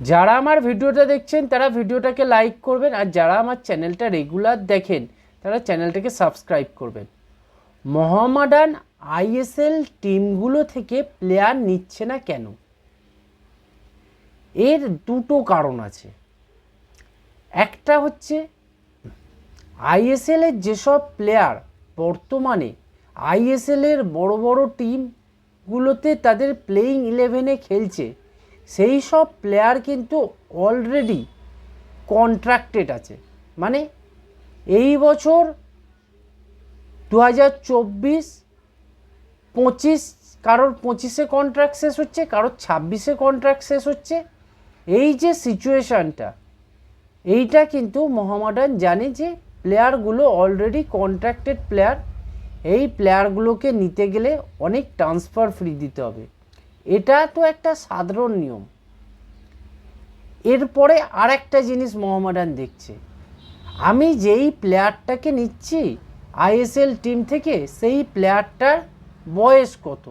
যারা আমার ভিডিওটা দেখছেন, তারা ভিডিওটাকে লাইক করবেন আর যারা আমার চ্যানেলটা রেগুলার দেখেন, তারা চ্যানেলটাকে সাবস্ক্রাইব করবেন। মোহামেডান আইএসএল টিমগুলো থেকে প্লেয়ার নিচ্ছে না কেন? এর দুটো কারণ আছে। একটা হচ্ছে আইএসএলের যেসব প্লেয়ার বর্তমানে আইএসএলের বড় বড় টিমগুলোতে তাদের প্লেয়িং ইলেভেনে খেলছে সেই সব প্লেয়ার কিন্তু অলরেডি কন্ট্রাক্টেড আছে। মানে এই বছর দু হাজার চব্বিশ পঁচিশ, কারোর পঁচিশে কন্ট্রাক্ট শেষ হচ্ছে, কারোর ছাব্বিশে কন্ট্রাক্ট শেষ হচ্ছে। এই যে সিচুয়েশানটা এইটা কিন্তু মোহামেডান জানে যে প্লেয়ারগুলো অলরেডি কন্ট্রাক্টেড প্লেয়ার এই প্লেয়ারগুলোকে নিতে গেলে অনেক ট্রান্সফার ফ্রি দিতে হবে। এটা তো একটা সাধারণ নিয়ম। এরপরে আর একটা জিনিস মোহামেডান দেখছে। আমি যেই প্লেয়ারটাকে নিচ্ছি, আইএসএল টিম থেকে সেই প্লেয়ারটার বয়স কত?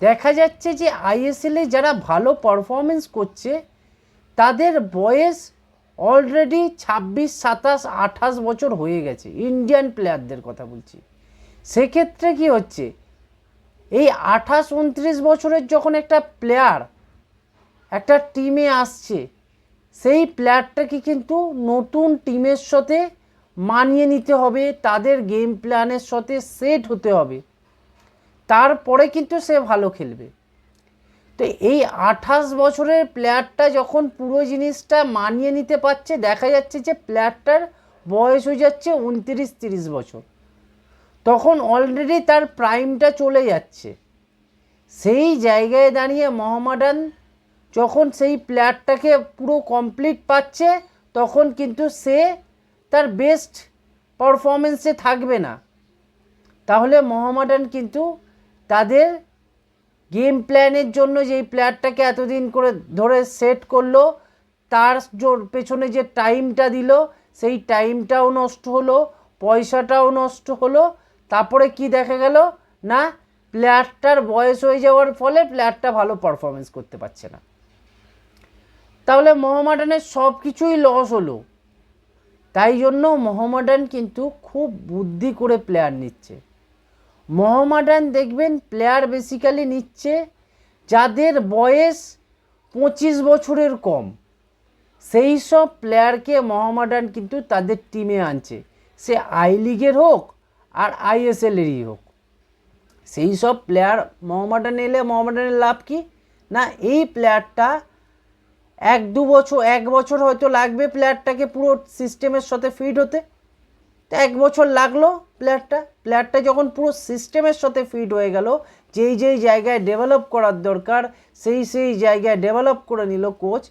দেখা যাচ্ছে যে আইএসএলে যারা ভালো পারফরমেন্স করছে, তাদের বয়স অলরেডি ছাব্বিশ, সাতাশ, আঠাশ বছর হয়ে গেছে। ইন্ডিয়ান প্লেয়ারদের কথা বলছি। সেক্ষেত্রে কি হচ্ছে? এই আঠাশ, উনত্রিশ বছরের যখন একটা প্লেয়ার একটা টিমে আসছে, সেই প্লেয়ারটাকে কিন্তু নতুন টিমের সাথে মানিয়ে নিতে হবে, তাদের গেম প্ল্যানের সাথে সেট হতে হবে। তারপরে কিন্তু সে ভালো খেলবে। তো এই আঠাশ বছরের প্লেয়ারটা যখন পুরো জিনিসটা মানিয়ে নিতে পারছে, দেখা যাচ্ছে যে প্লেয়ারটার বয়স হয়ে যাচ্ছে উনত্রিশ, তিরিশ বছর। তখন অলরেডি তার প্রাইমটা চলে যাচ্ছে। সেই জায়গায় দাঁড়িয়ে মোহামেডান যখন সেই প্লেয়ারটাকে পুরো কমপ্লিট পাচ্ছে, তখন কিন্তু সে তার বেস্ট পারফরমেন্সে থাকবে না। তাহলে মোহামেডান কিন্তু তাদের গেম প্ল্যানের জন্য যেই প্লেয়ারটাকে এতদিন করে ধরে সেট করল, তার জোর পেছনে যে টাইমটা দিল, সেই টাইমটাও নষ্ট হলো, পয়সাটাও নষ্ট হলো তারপরে কি দেখা গেল? না প্লেয়ারটার বয়স হয়ে যাওয়ার ফলে প্লেয়ারটা ভালো পারফরমেন্স করতে পারছে না। তাহলে মোহামেডানের সব কিছুই লস হলো। তাই জন্য মোহামেডান কিন্তু খুব বুদ্ধি করে প্লেয়ার নিচ্ছে। মোহামেডান দেখবেন প্লেয়ার বেসিক্যালি নিচ্ছে যাদের বয়স পঁচিশ বছরের কম। সেই সব প্লেয়ারকে মোহামেডান কিন্তু তাদের টিমে আনছে। সে আই লিগের হোক আর আইএসএলেরই হোক। সেই সব প্লেয়ার মোহামেডান এলে মোহামেডানের লাভ কি? না, এই প্লেয়ারটা এক দু বছর, এক বছর হয়তো লাগবে প্লেয়ারটাকে পুরো সিস্টেমের সাথে ফিট হতে। তো এক বছর লাগল প্লেয়ারটা প্লেয়ারটা যখন পুরো সিস্টেমের সাথে ফিট হয়ে গেল, যেই যেই জায়গায় ডেভেলপ করার দরকার, সেই সেই জায়গায় ডেভেলপ করে নিল কোচ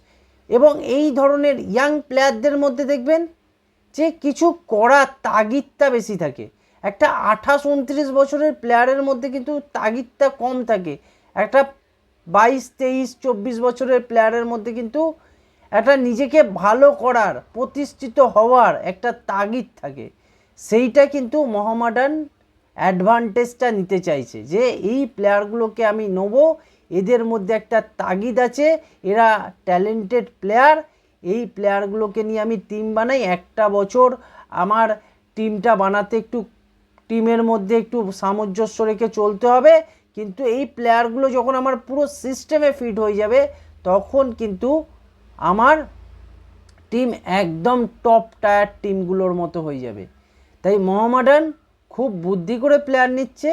এবং এই ধরনের ইয়াং প্লেয়ারদের মধ্যে দেখবেন যে কিছু করার তাগিদটা বেশি থাকে। একটা আঠাশ, উনত্রিশ বছরের প্লেয়ারের মধ্যে কিন্তু তাগিদটা কম থাকে। একটা বাইশ, তেইশ, চব্বিশ বছরের প্লেয়ারের মধ্যে কিন্তু একটা নিজেকে ভালো করার, প্রতিষ্ঠিত হওয়ার একটা তাগিদ থাকে। সেইটা কিন্তু মোহামেডান অ্যাডভান্টেজটা নিতে চাইছে যে এই প্লেয়ারগুলোকে আমি নেব, এদের মধ্যে একটা তাগিদ আছে, এরা ট্যালেন্টেড প্লেয়ার এই প্লেয়ারগুলোকে নিয়ে আমি টিম বানাই, একটা বছর আমার টিমটা বানাতে একটু টিমের মধ্যে একটু সামঞ্জস্য রেখে চলতে হবে। কিন্তু এই প্লেয়ারগুলো যখন আমার পুরো সিস্টেমে ফিট হয়ে যাবে, তখন কিন্তু আমার টিম একদম টপ টায়ার টিমগুলোর মতো হয়ে যাবে। তাই মোহামেডান খুব বুদ্ধি করে প্লেয়ার নিচ্ছে।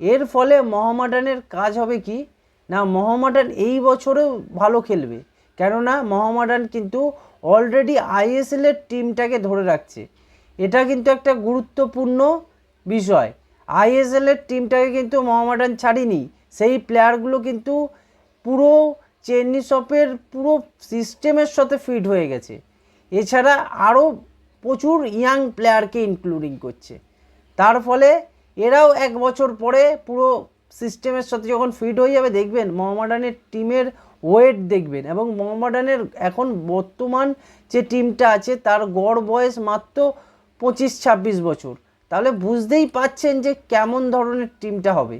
এর ফলে মোহামেডানের কাজ হবে কি? না, মোহামেডান এই বছরেও ভালো খেলবে। কেননা, মোহামেডান কিন্তু অলরেডি আইএসএলের টিমটাকে ধরে রাখছে। এটা কিন্তু একটা গুরুত্বপূর্ণ বিষয়। আইএসএলের টিমটাকে কিন্তু মোহামেডান ছাড়িনি। সেই প্লেয়ারগুলো কিন্তু পুরো চেন্নি শপের পুরো সিস্টেমের সাথে ফিট হয়ে গেছে। এছাড়া আরও প্রচুর ইয়াং প্লেয়ারকে ইনক্লুডিং করছে। তার ফলে এরাও এক বছর পরে পুরো সিস্টেমের সাথে যখন ফিট হয়ে যাবে, দেখবেন মোহামেডানের টিমের ওয়েট দেখবেন এবং মোহামেডানের এখন বর্তমান যে টিমটা আছে, তার গড় বয়স মাত্র পঁচিশ ছাব্বিশ বছর। তাহলে বুঝতেই পাচ্ছেন যে কেমন ধরনের টিমটা হবে।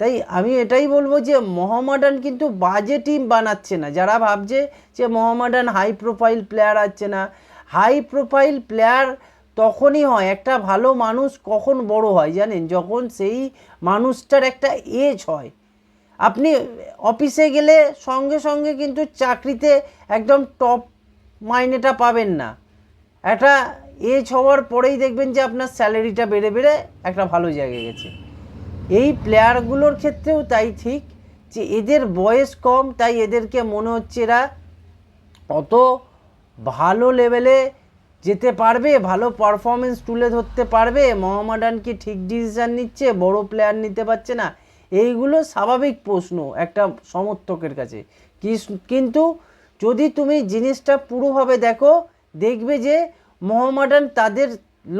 তাই আমি এটাই বলব যে মোহামেডান কিন্তু বাজে টিম বানাচ্ছে না। যারা ভাবছে যে মোহামেডান হাই প্রোফাইল প্লেয়ার আছে না, হাই প্রোফাইল প্লেয়ার তখনই হয়, একটা ভালো মানুষ কখন বড় হয় জানেন? যখন সেই মানুষটার একটা এজ হয়। আপনি অফিসে গেলে সঙ্গে সঙ্গে কিন্তু চাকরিতে একদম টপ মাইনেটা পাবেন না। একটা এজ হওয়ার পরেই দেখবেন যে আপনার স্যালারিটা বেড়ে বেড়ে একটা ভালো জায়গায় গেছে। এই প্লেয়ারগুলোর ক্ষেত্রেও তাই ঠিক যে এদের বয়স কম, তাই এদেরকে মনে হচ্ছে এরা অত ভালো লেভেলে যেতে পারবে, ভালো পারফরমেন্স তুলে ধরতে পারবে। মোহামেডান কি ঠিক ডিসিশান নিচ্ছে, বড় প্লেয়ার নিতে পারছে না। এইগুলো স্বাভাবিক প্রশ্ন একটা সমর্থকের কাছে। কিন্তু যদি তুমি জিনিসটা পুরোভাবে দেখো, দেখবে যে মোহামেডান তাদের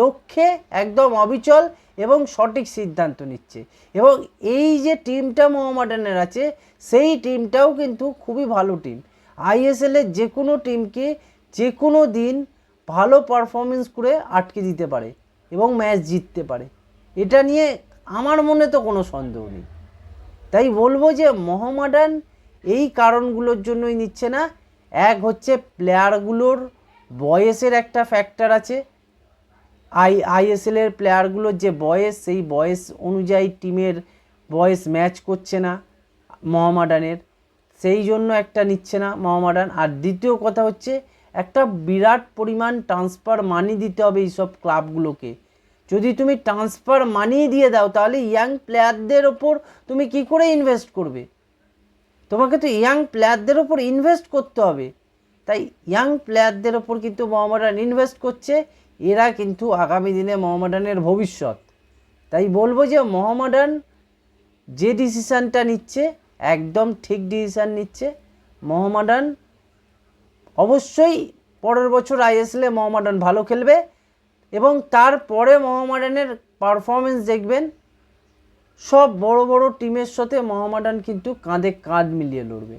লক্ষ্যে একদম অবিচল এবং সঠিক সিদ্ধান্ত নিচ্ছে। এবং এই যে টিমটা মোহামেডানের আছে, সেই টিমটাও কিন্তু খুবই ভালো টিম। আইএসএলের যে কোনো টিমকে যে কোনো দিন ভালো পারফরমেন্স করে আটকে দিতে পারে এবং ম্যাচ জিততে পারে। এটা নিয়ে আমার মনে তো কোনো সন্দেহ নেই। তাই বলব যে মোহামেডান এই কারণগুলোর জন্যই নিচ্ছে না। এক হচ্ছে প্লেয়ারগুলোর বয়সের একটা ফ্যাক্টর আছে। আই আইএসএলের প্লেয়ারগুলোর যে বয়স, সেই বয়স অনুযায়ী টিমের বয়স ম্যাচ করছে না মোহামেডানের। সেই জন্য একটা নিচ্ছে না মোহামেডান। আর দ্বিতীয় কথা হচ্ছে, একটা বিরাট পরিমাণ ট্রান্সফার মানি দিতে হবে এইসব ক্লাবগুলোকে যদি তুমি ট্রান্সফার মানি দিয়ে দাও, তাহলে ইয়াং প্লেয়ারদের ওপর তুমি কি করে ইনভেস্ট করবে? তোমাকে তো ইয়াং প্লেয়ারদের ওপর ইনভেস্ট করতে হবে। তাই ইয়াং প্লেয়ারদের ওপর কিন্তু মোহামেডান ইনভেস্ট করছে। এরা কিন্তু আগামী দিনে মোহামেডানের ভবিষ্যৎ। তাই বলব যে মোহামেডান যে ডিসিশানটা নিচ্ছে, একদম ঠিক ডিসিশান নিচ্ছে। মোহামেডান অবশ্যই পরের বছর আইএসএলে মোহামেডান ভালো খেলবে এবং তারপরে মোহামেডানের পারফরমেন্স দেখবেন। সব বড় বড় টিমের সাথে মোহামেডান কিন্তু কাঁধে কাঁধ মিলিয়ে লড়বে।